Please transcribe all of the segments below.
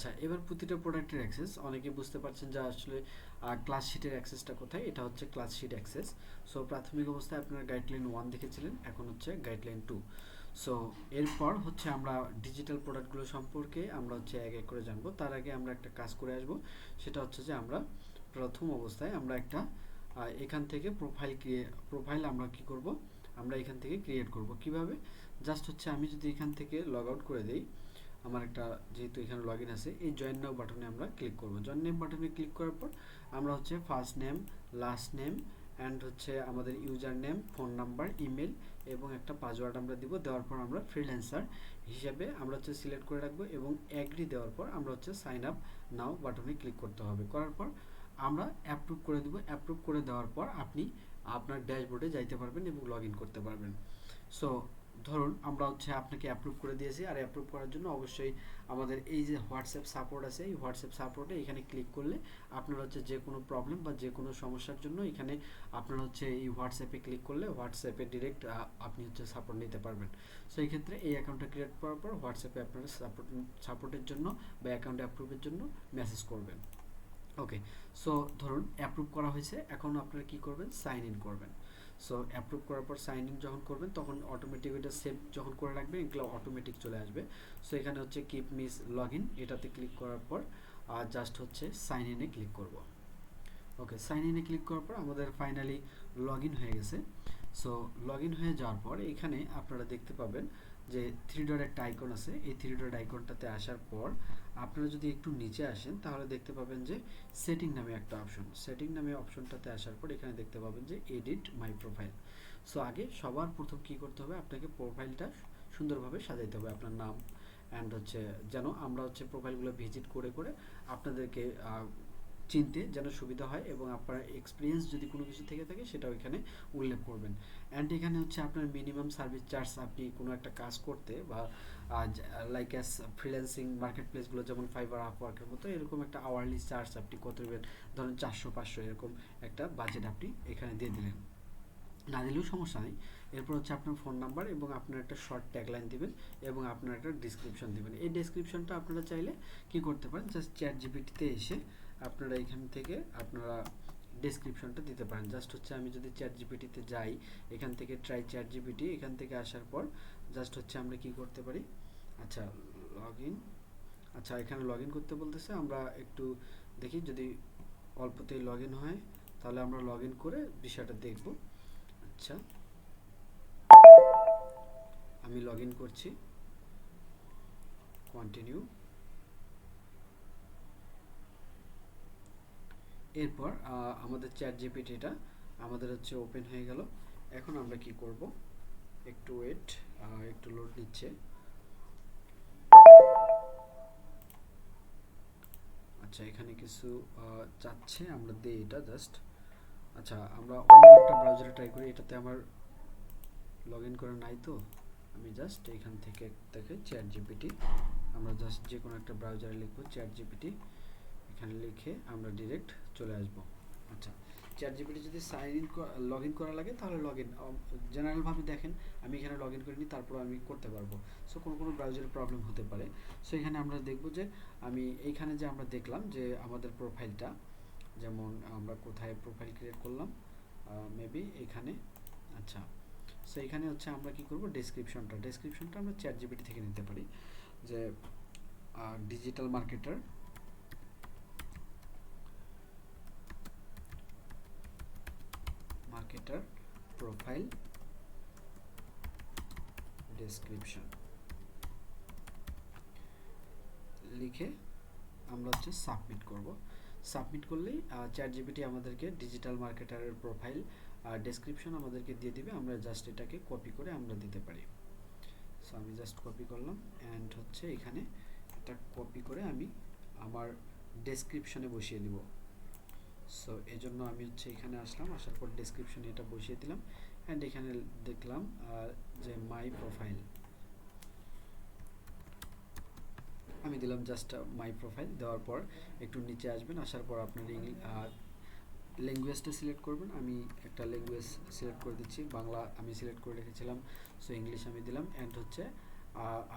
আচ্ছা এবার প্রতিটা প্রোডাক্টের অ্যাক্সেস অনেকে বুঝতে পারছেন যে আসলে ক্লাস শিটের অ্যাক্সেসটা কোথায়? এটা হচ্ছে ক্লাস শিট অ্যাক্সেস সো প্রাথমিক অবস্থায় আপনারা গাইডলাইন ওয়ান দেখেছিলেন, এখন হচ্ছে গাইডলাইন টু সো এরপর হচ্ছে আমরা ডিজিটাল প্রোডাক্টগুলো সম্পর্কে আমরা হচ্ছে এক এক করে জানব। তার আগে আমরা একটা কাজ করে আসব, সেটা হচ্ছে যে আমরা প্রথম অবস্থায় আমরা একটা এখান থেকে প্রোফাইল ক্রিয়ে প্রোফাইল আমরা কি করব? আমরা এখান থেকে ক্রিয়েট করব। কীভাবে? জাস্ট হচ্ছে আমি যদি এখান থেকে লগ আউট করে দেই আমার একটা যেহেতু এখানে লগ ইন আছে, এই জয়েন নাও বাটনে আমরা ক্লিক করব। জয়েন নেম বাটনে ক্লিক করার পর আমরা হচ্ছে first name last name and হচ্ছে আমাদের user name phone number email এবং একটা পাসওয়ার্ড আমরা দিব। দেওয়ার পর আমরা ফ্রিল্যান্সার হিসাবে আমরা হচ্ছে সিলেক্ট করে রাখব এবং অ্যাগ্রি দেওয়ার পর আমরা হচ্ছে সাইন আপ নাও বাটনে ক্লিক করতে হবে। করার পর আমরা অ্যাপ্রুভ করে দেবো। অ্যাপ্রুভ করে দেওয়ার পর আপনি আপনার ড্যাশবোর্ডে যাইতে পারবেন এবং লগ করতে পারবেন। সো ধরুন, আমরা হচ্ছে আপনাকে অ্যাপ্রুভ করে দিয়েছি, আর অ্যাপ্রুভ করার জন্য অবশ্যই আমাদের এই যে হোয়াটসঅ্যাপ সাপোর্ট আছে, এই হোয়াটসঅ্যাপ সাপোর্টে এখানে ক্লিক করলে আপনার হচ্ছে যে কোনো প্রবলেম বা যে কোনো সমস্যার জন্য এখানে আপনার হচ্ছে এই হোয়াটসঅ্যাপে ক্লিক করলে হোয়াটসঅ্যাপে ডিরেক্ট আপনি হচ্ছে সাপোর্ট নিতে পারবেন। সো এই ক্ষেত্রে এই অ্যাকাউন্টটা ক্রিয়েট করার পর হোয়াটসঅ্যাপে আপনারা সাপোর্ট সাপোর্টের জন্য বা অ্যাকাউন্ট অ্যাপ্রুভের জন্য মেসেজ করবেন। ওকে সো ধরুন অ্যাপ্রুভ করা হয়েছে, এখন আপনারা কি করবেন? সাইন ইন করবেন। সো অ্যাপ্রুভ করার পর সাইন ইন যখন করবেন, তখন অটোমেটিক এটা সেভ যখন করে রাখবেন, এগুলো অটোমেটিক চলে আসবে। সো এখানে হচ্ছে কিপ মিস লগ ইন এটাতে ক্লিক করার পর আর জাস্ট হচ্ছে সাইন ইনে ক্লিক করব। ওকে সাইন ইনে ক্লিক করার পর আমাদের ফাইনালি লগ ইন হয়ে গেছে। সো লগ ইন হয়ে যাওয়ার পর এখানে আপনারা দেখতে পাবেন যে থ্রি ডট একটা আইকন আছে, এই থ্রি ডট আইকনটাতে আসার পর আপনারা যদি একটু নিচে আসেন, তাহলে দেখতে পাবেন যে সেটিং নামে একটা অপশন সেটিং নামে অপশনটাতে আসার পর এখানে দেখতে পাবেন যে এডিট মাই প্রোফাইল সো আগে সবার প্রথম কি করতে হবে? আপনাকে প্রোফাইলটা সুন্দরভাবে সাজাইতে হবে আপনার নাম অ্যান্ড হচ্ছে যেন আমরা হচ্ছে প্রোফাইলগুলো ভিজিট করে করে আপনাদেরকে চিনতে যেন সুবিধা হয় এবং আপনার এক্সপিরিয়েন্স যদি কোনো কিছু থেকে থাকে, সেটাও এখানে উল্লেখ করবেন। অ্যান্ড এখানে হচ্ছে আপনার মিনিমাম সার্ভিস চার্জ আপনি কোনো একটা কাজ করতে বা লাইক অ্যাস ফ্রিল্যান্সিং মার্কেট প্লেসগুলো যেমন ফাইবার আপওয়ার্কের মতো, এরকম একটা আওয়ারলি চার্জ আপনি কত দেবেন ধরুন চারশো, পাঁচশো এরকম একটা বাজেট আপনি এখানে দিয়ে দিলেন। না দিলেও সমস্যা নেই। এরপর হচ্ছে আপনার ফোন নাম্বার এবং আপনার একটা শর্ট ট্যাগলাইন দিবেন এবং আপনার একটা ডিসক্রিপশন দিবেন। এই ডিসক্রিপশনটা আপনারা চাইলে কি করতে পারেন? জাস্ট চ্যাট জিপিটিতে এসে আপনারা এখান থেকে আপনারা ডেসক্রিপশনটা দিতে পারেন। জাস্ট হচ্ছে আমি যদি চ্যাট জিপিটিতে যাই, এখান থেকে ট্রাই চ্যাট জিপিটি এখান থেকে আসার পর জাস্ট হচ্ছে আমরা কি করতে পারি? আচ্ছা লগ ইন আচ্ছা এখানে লগ ইন করতে বলতেছে, আমরা একটু দেখি, যদি অল্পতেই লগ ইন হয়, তাহলে আমরা লগ ইন করে বিষয়টা দেখব। আচ্ছা আমি লগ ইন করছি। কন্টিনিউ এরপর আমাদের চ্যাট জিপিটিটা আমাদের হচ্ছে ওপেন হয়ে গেল। এখন আমরা কি করব? একটু ওয়েট একটু লোড নিচ্ছে। আচ্ছা এখানে কিছু চাচ্ছে, আমরা দিই এটা জাস্ট আচ্ছা আমরা অন্য একটা ব্রাউজারে ট্রাই করি, এটাতে আমার লগ ইন করা নাই তো। আমি জাস্ট এখান থেকে থেকে চ্যাট জিপিটি আমরা জাস্ট যে কোনো একটা ব্রাউজারে লিখব চ্যাট জিপিটি এখানে লিখে আমরা ডিরেক্ট চলে আসব। আচ্ছা চ্যাট জিপিটি যদি সাইন ইন লগ ইন করা লাগে, তাহলে লগ ইন জেনারেলভাবে দেখেন, আমি এখানে লগ ইন করিনি, তারপর আমি করতে পারব। সো কোনো কোনো ব্রাউজারে প্রবলেম হতে পারে। সো এখানে আমরা দেখব যে, আমি এইখানে যে আমরা দেখলাম যে আমাদের প্রোফাইলটা যেমন আমরা কোথায় প্রোফাইল ক্রিয়েট করলাম মেবি এখানে আচ্ছা। সো এখানে হচ্ছে আমরা কি করব? ডেসক্রিপশনটা ডেসক্রিপশনটা আমরা চ্যাট জিপিটি থেকে নিতে পারি। যে digital marketer marketer profile description লিখে আমরা হচ্ছে সাবমিট করব। সাবমিট করলেই চ্যাট জিপিটি আমাদেরকে ডিজিটাল মার্কেটারের প্রোফাইল ডেসক্রিপশন আমাদেরকে দিয়ে দিবে। আমরা জাস্ট এটাকে কপি করে আমরা দিতে পারি। সো আমি জাস্ট কপি করলাম অ্যান্ড হচ্ছে এখানে এটা কপি করে আমি আমার ডেসক্রিপশনে বসিয়ে দিব। সো এই জন্য আমি হচ্ছে এখানে আসলাম, আসার পর ডেসক্রিপশনে এটা বসিয়ে দিলাম অ্যান্ড এখানে দেখলাম যে মাই প্রোফাইল আমি দিলাম জাস্ট মাই প্রোফাইল দেওয়ার পর একটু নিচে আসবেন, আসার পর আপনার ল্যাঙ্গুয়েজটা সিলেক্ট করবেন। আমি একটা ল্যাঙ্গুয়েজ সিলেক্ট করে দিচ্ছি, বাংলা আমি সিলেক্ট করে রেখেছিলাম সো ইংলিশ আমি দিলাম অ্যান্ড হচ্ছে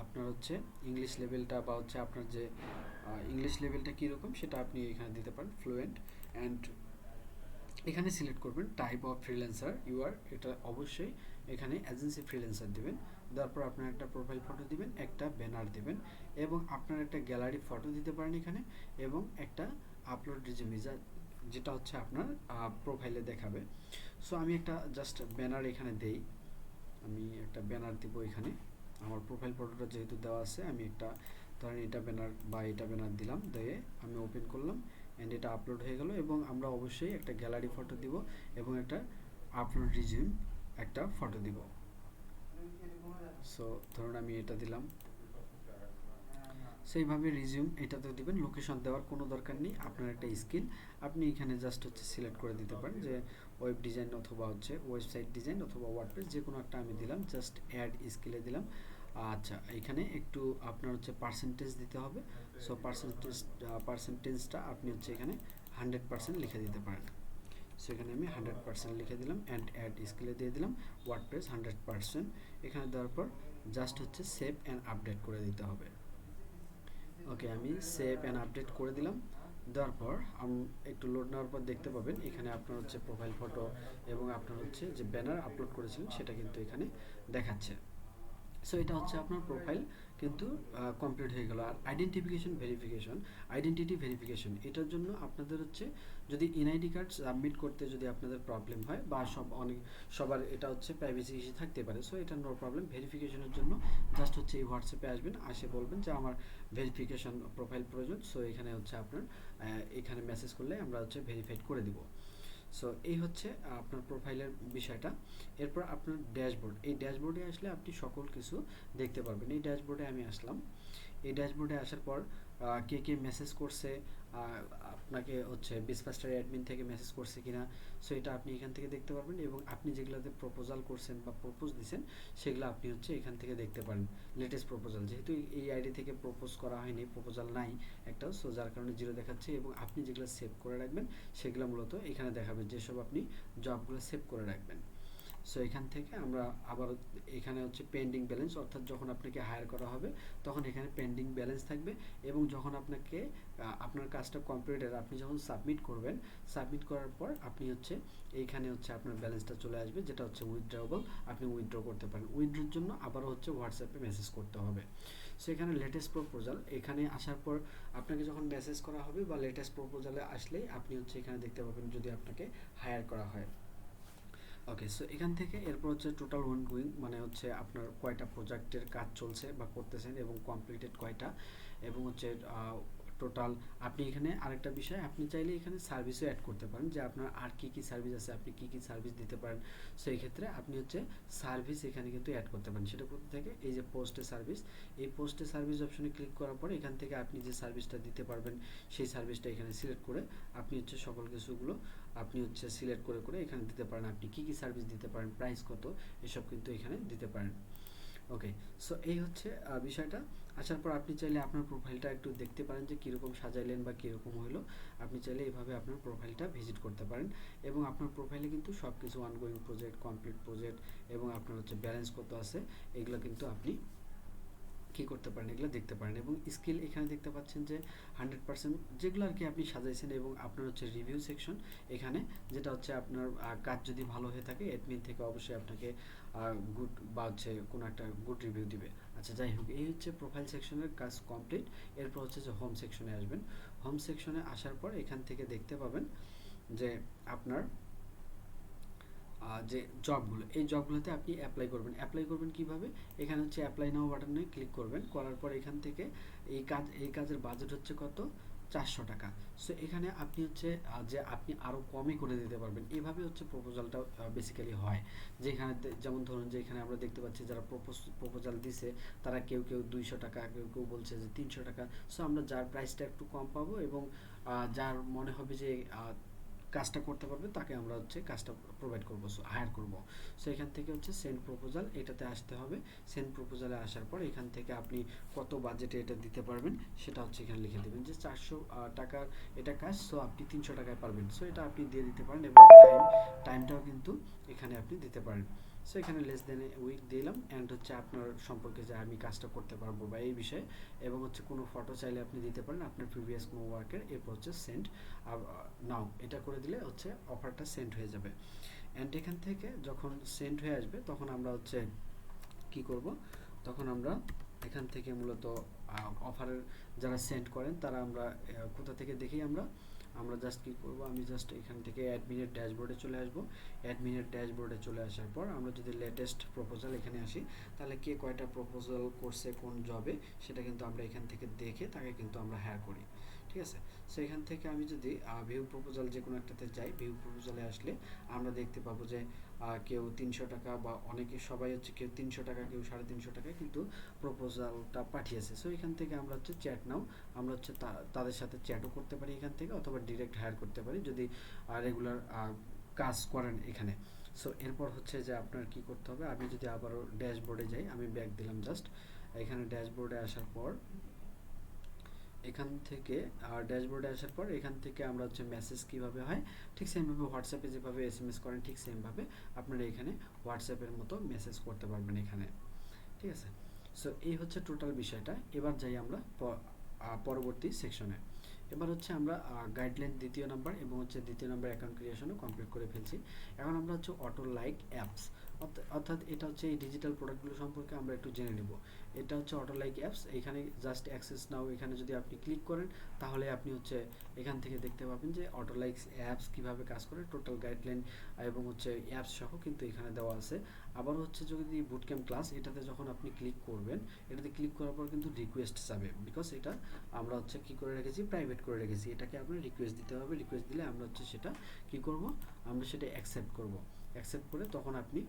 আপনার হচ্ছে ইংলিশ লেভেলটা বা হচ্ছে আপনার যে ইংলিশ লেভেলটা কীরকম সেটা আপনি এখানে দিতে পারেন ফ্লুয়েন্ট অ্যান্ড এখানে সিলেক্ট করবেন type of freelancer you are এটা অবশ্যই এখানে এজেন্সি ফ্রিল্যান্সার দিবেন। তারপর আপনার একটা প্রোফাইল ফটো দিবেন, একটা ব্যানার দিবেন এবং আপনার একটা গ্যালারি ফটো দিতে পারেন এখানে এবং একটা আপলোড রিজিউমি যা, যেটা হচ্ছে আপনার প্রোফাইলে দেখাবে। সো আমি একটা জাস্ট ব্যানার এখানে দেই। আমি একটা ব্যানার দিব এখানে। আমার প্রোফাইল ফটোটা যেহেতু দেওয়া আছে, আমি একটা, ধরেন এটা ব্যানার বা এটা ব্যানার দিলাম, দিয়ে আমি ওপেন করলাম। অ্যান্ড এটা আপলোড হয়ে গেল এবং আমরা অবশ্যই একটা গ্যালারি ফটো দিব এবং একটা আপলোড রিজিউম একটা ফটো দিব। সো ধরুন আমি এটা দিলাম। সেইভাবে রিজিউম এটাতে দিবেন। লোকেশন দেওয়ার কোনো দরকার নেই। আপনার একটা স্কিল আপনি এখানে জাস্ট হচ্ছে সিলেক্ট করে দিতে পারেন যে ওয়েব ডিজাইন অথবা হচ্ছে ওয়েবসাইট ডিজাইন অথবা ওয়ার্ডপ্রেস যে কোনো একটা আমি দিলাম। জাস্ট অ্যাড স্কিলে দিলাম। আচ্ছা এখানে একটু আপনার হচ্ছে পার্সেন্টেজ দিতে হবে। সো পার্সেন্টেজ পার্সেন্টেজটা আপনি হচ্ছে এখানে হান্ড্রেড পার্সেন্ট লিখে দিতে পারেন। সো এখানে আমি হান্ড্রেড পার্সেন্ট লিখে দিলাম অ্যান্ড অ্যাড স্কিলে দিয়ে দিলাম। ওয়ার্ডপ্রেস হান্ড্রেড পার্সেন্ট এখানে দেওয়ার পর জাস্ট হচ্ছে সেভ অ্যান্ড আপডেট করে দিতে হবে। ওকে আমি সেভ অ্যান্ড আপডেট করে দিলাম। দেওয়ার পর আম- একটু লোড নেওয়ার পর দেখতে পাবেন, এখানে আপনার হচ্ছে প্রোফাইল ফটো এবং আপনার হচ্ছে যে ব্যানার আপলোড করেছিলেন, সেটা কিন্তু এখানে দেখাচ্ছে। সো এটা হচ্ছে আপনার প্রোফাইল কিন্তু কমপ্লিট হয়ে গেল। আর আইডেন্টিফিকেশন ভেরিফিকেশন আইডেন্টিটি ভেরিফিকেশন এটার জন্য আপনাদের হচ্ছে, যদি এনআইডি কার্ড সাবমিট করতে যদি আপনাদের প্রবলেম হয়, বা সব অনেক, সবার এটা হচ্ছে প্রাইভেসি ইস্যু থাকতে পারে সো এটা নো প্রবলেম ভেরিফিকেশনের জন্য জাস্ট হচ্ছে এই হোয়াটসঅ্যাপে আসবেন, আসে বলবেন যে আমার ভেরিফিকেশন প্রোফাইল প্রয়োজন সো এখানে হচ্ছে আপনার এখানে মেসেজ করলে আমরা হচ্ছে ভেরিফাইড করে দিব। সো এই হচ্ছে আপনার প্রোফাইলের বিষয়টা। এরপর আপনার ড্যাশবোর্ড এই ড্যাশবোর্ডে আসলে আপনি সকল কিছু দেখতে পারবেন। এই ড্যাশবোর্ডে আমি আসলাম। এই ড্যাশবোর্ডে আসার পর কে কে মেসেজ করছে আপনাকে হচ্ছে বিসফাস্টার অ্যাডমিন থেকে মেসেজ করছে কিনা সো এটা আপনি এখান থেকে দেখতে পারবেন এবং আপনি যেগুলোতে প্রপোজাল করছেন বা প্রপোজ দিছেন, সেগুলো আপনি হচ্ছে এখান থেকে দেখতে পারেন লেটেস্ট প্রপোজাল যেহেতু এই আইডি থেকে প্রপোজ করা হয়নি প্রপোজাল নাই একটা সো যার কারণে জিরো দেখাচ্ছে এবং আপনি যেগুলো সেভ করে রাখবেন, সেগুলো মূলত এখানে দেখাবেন যেসব আপনি জবগুলো সেভ করে রাখবেন। সো এখান থেকে আমরা আবার এখানে হচ্ছে পেন্ডিং ব্যালেন্স অর্থাৎ যখন আপনাকে হায়ার করা হবে, তখন এখানে পেন্ডিং ব্যালেন্স থাকবে এবং যখন আপনাকে আপনার কাজটা কমপ্লিটেড আপনি যখন সাবমিট করবেন সাবমিট করার পর আপনি হচ্ছে এইখানে হচ্ছে আপনার ব্যালেন্সটা চলে আসবে, যেটা হচ্ছে উইথড্রবল আপনি উইথড্র করতে পারেন। উইথড্রোর জন্য আবারও হচ্ছে হোয়াটসঅ্যাপে মেসেজ করতে হবে। সো এখানে লেটেস্ট প্রপোজাল এখানে আসার পর আপনাকে যখন মেসেজ করা হবে বা লেটেস্ট প্রপোজালে আসলেই আপনি হচ্ছে এখানে দেখতে পাবেন যদি আপনাকে হায়ার করা হয়। ওকে সো এখান থেকে এরপর হচ্ছে টোটাল ওয়ান গোয়িং মানে হচ্ছে আপনার কয়টা প্রজেক্টের কাজ চলছে বা করতেছেন এবং কমপ্লিটেড কয়টা? এবং হচ্ছে টোটাল আপনি এখানে আরেকটা বিষয়, আপনি চাইলে এখানে সার্ভিসও অ্যাড করতে পারেন যে আপনার আর কী কী সার্ভিস আছে, আপনি কী কী সার্ভিস দিতে পারেন। সেই ক্ষেত্রে আপনি হচ্ছে সার্ভিস এখানে কিন্তু অ্যাড করতে পারেন। সেটা করতে থেকে এই যে পোস্টে সার্ভিস এই পোস্টে সার্ভিস অপশনে ক্লিক করার পর এখান থেকে আপনি যে সার্ভিসটা দিতে পারবেন, সেই সার্ভিসটা এখানে সিলেক্ট করে আপনি হচ্ছে সকল কিছুগুলো আপনি হচ্ছে সিলেক্ট করে করে এখানে দিতে পারেন। আপনি কী কী সার্ভিস দিতে পারেন প্রাইস কত, এসব কিন্তু এখানে দিতে পারেন। ওকে সো এই হচ্ছে বিষয়টা। আসার পর আপনি চাইলে আপনার প্রোফাইলটা একটু দেখতে পারেন যে কীরকম সাজাইলেন বা কীরকম হলো আপনি চাইলে এইভাবে আপনার প্রোফাইলটা ভিজিট করতে পারেন। এবং আপনার প্রোফাইলে কিন্তু সব কিছু অনগোয়িং প্রজেক্ট কমপ্লিট প্রজেক্ট এবং আপনার হচ্ছে ব্যালেন্স কত আছে, এগুলো কিন্তু আপনি কী করতে পারেন, এগুলো দেখতে পারেন এবং স্কিল এখানে দেখতে পাচ্ছেন যে হান্ড্রেড পার্সেন্ট যেগুলো আর কি আপনি সাজাইছেন এবং আপনার হচ্ছে রিভিউ সেকশন এখানে, যেটা হচ্ছে আপনার কাজ যদি ভালো হয়ে থাকে অ্যাডমিন থেকে অবশ্যই আপনাকে গুড বা হচ্ছে কোনো একটা গুড রিভিউ দিবে। আচ্ছা যাই হোক, এই হচ্ছে প্রোফাইল সেকশনের কাজ কমপ্লিট এরপর হচ্ছে যে হোম সেকশনে আসবেন। হোম সেকশনে আসার পর এখান থেকে দেখতে পাবেন যে আপনার যে জবগুলো, এই জবগুলোতে আপনি অ্যাপ্লাই করবেন। অ্যাপ্লাই করবেন কীভাবে? এখানে হচ্ছে অ্যাপ্লাই নাও বাটনে ক্লিক করবেন। করার পর এখান থেকে এই কাজ, এই কাজের বাজেট হচ্ছে কত? চারশো টাকা। সো এখানে আপনি হচ্ছে যে আপনি আরও কমই করে দিতে পারবেন। এভাবে হচ্ছে প্রপোজালটা বেসিক্যালি হয়। যেখানে যেমন ধরুন যে এখানে আমরা দেখতে পাচ্ছি যারা প্রপোজ প্রপোজাল দিছে, তারা কেউ কেউ দুইশো টাকা, কেউ কেউ বলছে যে তিনশো টাকা। সো আমরা যার প্রাইসটা একটু কম পাবো এবং যার মনে হবে যে কাজটা করতে পারবে, তাকে আমরা হচ্ছে কাজটা প্রোভাইড করব হায়ার করব। সো এখান থেকে হচ্ছে সেন্ট প্রপোজাল এটাতে আসতে হবে। সেন্ট প্রপোজালে আসার পর এখান থেকে আপনি কত বাজেটে এটা দিতে পারবেন, সেটা হচ্ছে এখানে লিখে দেবেন যে চারশো টাকার এটা কাজ সো আপনি তিনশো টাকায় পারবেন। সো এটা আপনি দিয়ে দিতে পারেন এবং টাইম টাইমটাও কিন্তু এখানে আপনি দিতে পারেন। সো এখানে লেস দেন এ উইক দিলাম অ্যান্ড হচ্ছে আপনার সম্পর্কে যে আমি কাজটা করতে পারব বা এই বিষয়ে এবং হচ্ছে কোনো ফটো চাইলে আপনি দিতে পারেন আপনার প্রিভিয়াস কোনো ওয়ার্কের এরপর হচ্ছে সেন্ড নাও, এটা করে দিলে হচ্ছে অফারটা সেন্ড হয়ে যাবে। অ্যান্ড এখান থেকে যখন সেন্ড হয়ে আসবে, তখন আমরা হচ্ছে কি করব? তখন আমরা এখান থেকে মূলত অফারের যারা সেন্ড করেন, তারা আমরা কোথা থেকে দেখি আমরা? আমরা জাস্ট কি করব? আমি জাস্ট এখান থেকে অ্যাডমিনের ড্যাশবোর্ডে চলে আসব। অ্যাডমিনের ড্যাশবোর্ডে চলে আসার পর আমরা যদি লেটেস্ট প্রপোজাল এখানে আসি, তাহলে কে কয়টা প্রপোজাল করছে কোন জবে সেটা কিন্তু আমরা এখান থেকে দেখে তাকে কিন্তু আমরা হ্যাঁ করি। ঠিক আছে? সো এখান থেকে আমি যদি ভিউ প্রপোজাল যে কোনো একটাতে যাই ভিউ প্রপোজালে আসলে আমরা দেখতে পাবো যে কেউ তিনশো টাকা বা অনেকে, সবাই হচ্ছে কেউ তিনশো টাকা, কেউ সাড়ে তিনশো টাকা কিন্তু প্রপোজালটা পাঠিয়েছে। সো এখান থেকে আমরা হচ্ছে চ্যাট নাও, আমরা হচ্ছে তাদের সাথে চ্যাটও করতে পারি এখান থেকে অথবা ডিরেক্ট হায়ার করতে পারি যদি রেগুলার কাজ করেন এখানে। সো এরপর হচ্ছে যে আপনার কি করতে হবে? আমি যদি আবারও ড্যাশবোর্ডে যাই, আমি ব্যাক দিলাম জাস্ট এখানে ড্যাশবোর্ডে আসার পর এখান থেকে ড্যাশবোর্ডে আসার পর এখান থেকে আমরা হচ্ছে মেসেজ কীভাবে হয়, ঠিক সেমভাবে হোয়াটসঅ্যাপে যেভাবে এস এম এস করেন, ঠিক সেমভাবে আপনারা এখানে হোয়াটসঅ্যাপের মতো মেসেজ করতে পারবেন এখানে। ঠিক আছে? সো এই হচ্ছে টোটাল বিষয়টা। এবার যাই আমরা পরবর্তী সেকশনে এবার হচ্ছে আমরা গাইডলাইন দ্বিতীয় নাম্বার এবং হচ্ছে দ্বিতীয় নাম্বার অ্যাকাউন্ট ক্রিয়েশনও কমপ্লিট করে ফেলছি। এখন আমরা হচ্ছে অটো লাইক অ্যাপস অর্থাৎ এটা হচ্ছে এই ডিজিটাল প্রোডাক্টগুলো সম্পর্কে আমরা একটু জেনে নেব। এটা হচ্ছে অটো লাইক অ্যাপস এখানে জাস্ট অ্যাক্সেস নাও এখানে যদি আপনি ক্লিক করেন, তাহলে আপনি হচ্ছে এখান থেকে দেখতে পাবেন যে অটো লাইক অ্যাপস কীভাবে কাজ করে টোটাল গাইডলাইন এবং হচ্ছে অ্যাপস সহ কিন্তু এখানে দেওয়া আছে। আবার হচ্ছে যদি বুট ক্যাম্প ক্লাস এটাতে যখন আপনি ক্লিক করবেন, এটাতে ক্লিক করার পর কিন্তু রিকোয়েস্ট যাবে। বিকজ এটা আমরা হচ্ছে কি করে রেখেছি? প্রাইভেট করে রেখেছি। এটাকে আপনার রিকোয়েস্ট দিতে হবে। রিকোয়েস্ট দিলে আমরা হচ্ছে সেটা কি করব? আমরা সেটা অ্যাকসেপ্ট করব। অ্যাকসেপ্ট করে তখন আপনি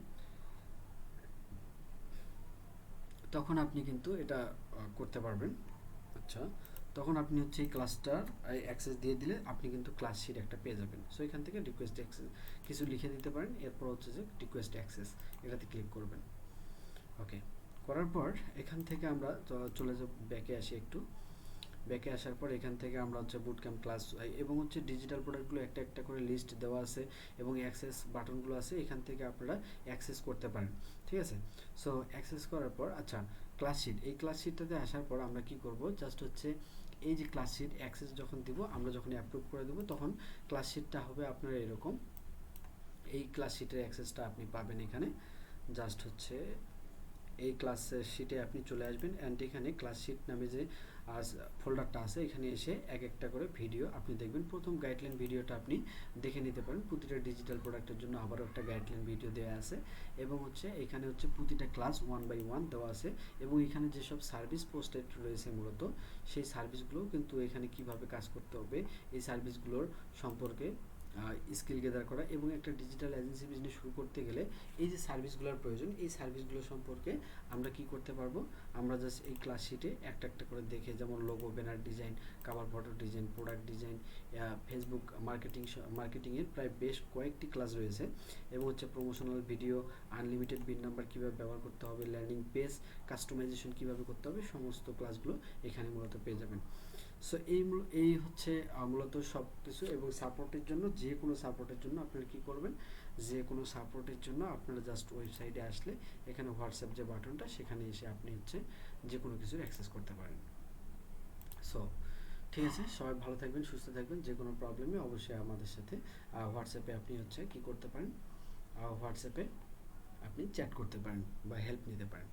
তখন আপনি কিন্তু এটা করতে পারবেন। আচ্ছা তখন আপনি হচ্ছে এই ক্লাসটার অ্যাক্সেস দিয়ে দিলে আপনি কিন্তু ক্লাস শিট একটা পেয়ে যাবেন। সো এখান থেকে রিকোয়েস্ট অ্যাক্সেস কিছু লিখে দিতে পারেন, এরপর হচ্ছে যে রিকোয়েস্ট অ্যাক্সেস এটাতে ক্লিক করবেন। ওকে করার পর এখান থেকে আমরা চলে যাব ব্যাকে আসি একটু। ব্যাকে আসার পর এখান থেকে আমরা হচ্ছে বুট ক্যাম্প ক্লাস এবং হচ্ছে ডিজিটাল প্রোডাক্টগুলো একটা একটা করে লিস্ট দেওয়া আছে, এবং অ্যাক্সেস বাটনগুলো আছে, এখান থেকে আপনারা অ্যাক্সেস করতে পারেন। ঠিক আছে? সো অ্যাক্সেস করার পর আচ্ছা ক্লাস শিট এই ক্লাস শিটটাতে আসার পর আমরা কি করব? জাস্ট হচ্ছে এই যে ক্লাস শিট অ্যাক্সেস যখন দিব, আমরা যখন অ্যাপ্রুভ করে দেবো, তখন ক্লাস শিটটা হবে আপনার এরকম। এই ক্লাস শিটের অ্যাক্সেসটা আপনি পাবেন এখানে। জাস্ট হচ্ছে এই ক্লাস শিটে আপনি চলে আসবেন অ্যান্ড এখানে ক্লাস শিট নামে যে আজ ফোল্ডারটা আছে, এখানে এসে এক একটা করে ভিডিও আপনি দেখবেন। প্রথম গাইডলাইন ভিডিওটা আপনি দেখে নিতে পারেন। প্রতিটা ডিজিটাল প্রোডাক্টের জন্য আবারও একটা গাইডলাইন ভিডিও দেওয়া আছে। এবং হচ্ছে, এখানে হচ্ছে প্রতিটা ক্লাস ওয়ান বাই ওয়ান দেওয়া আছে। এবং এখানে যেসব সার্ভিস পোস্টেড রয়েছে মূলত, সেই সার্ভিসগুলো কিন্তু এখানে কীভাবে কাজ করতে হবে, এই সার্ভিসগুলোর সম্পর্কে স্কিল গেদার করা এবং একটা ডিজিটাল এজেন্সি বিজনেস শুরু করতে গেলে এই যে সার্ভিসগুলোর প্রয়োজন, এই সার্ভিসগুলো সম্পর্কে আমরা কি করতে পারব? আমরা জাস্ট এই ক্লাস শিটে একটা একটা করে দেখে, যেমন logo banner design cover photo design product design Facebook marketing মার্কেটিংয়ের প্রায় বেশ কয়েকটি ক্লাস রয়েছে এবং হচ্ছে promotional video unlimited bin number কীভাবে ব্যবহার করতে হবে ল্যান্ডিং পেজ কাস্টমাইজেশন কীভাবে করতে হবে, সমস্ত ক্লাসগুলো এখানে মূলত পেয়ে যাবেন। সো এই এই হচ্ছে মূলত সব কিছু এবং সাপোর্টের জন্য, যে কোনো সাপোর্টের জন্য আপনারা কী করবেন? যে কোনো সাপোর্টের জন্য আপনারা জাস্ট ওয়েবসাইটে আসলে এখানে হোয়াটসঅ্যাপ যে বাটনটা, সেখানে এসে আপনি হচ্ছে যে কোনো কিছুর অ্যাক্সেস করতে পারেন। সো ঠিক আছে? সবাই ভালো থাকবেন, সুস্থ থাকবেন, যে কোনো প্রবলেমে অবশ্যই আমাদের সাথে হোয়াটসঅ্যাপে আপনি হচ্ছে কি করতে পারেন? হোয়াটসঅ্যাপে আপনি চ্যাট করতে পারেন বা হেল্প নিতে পারেন।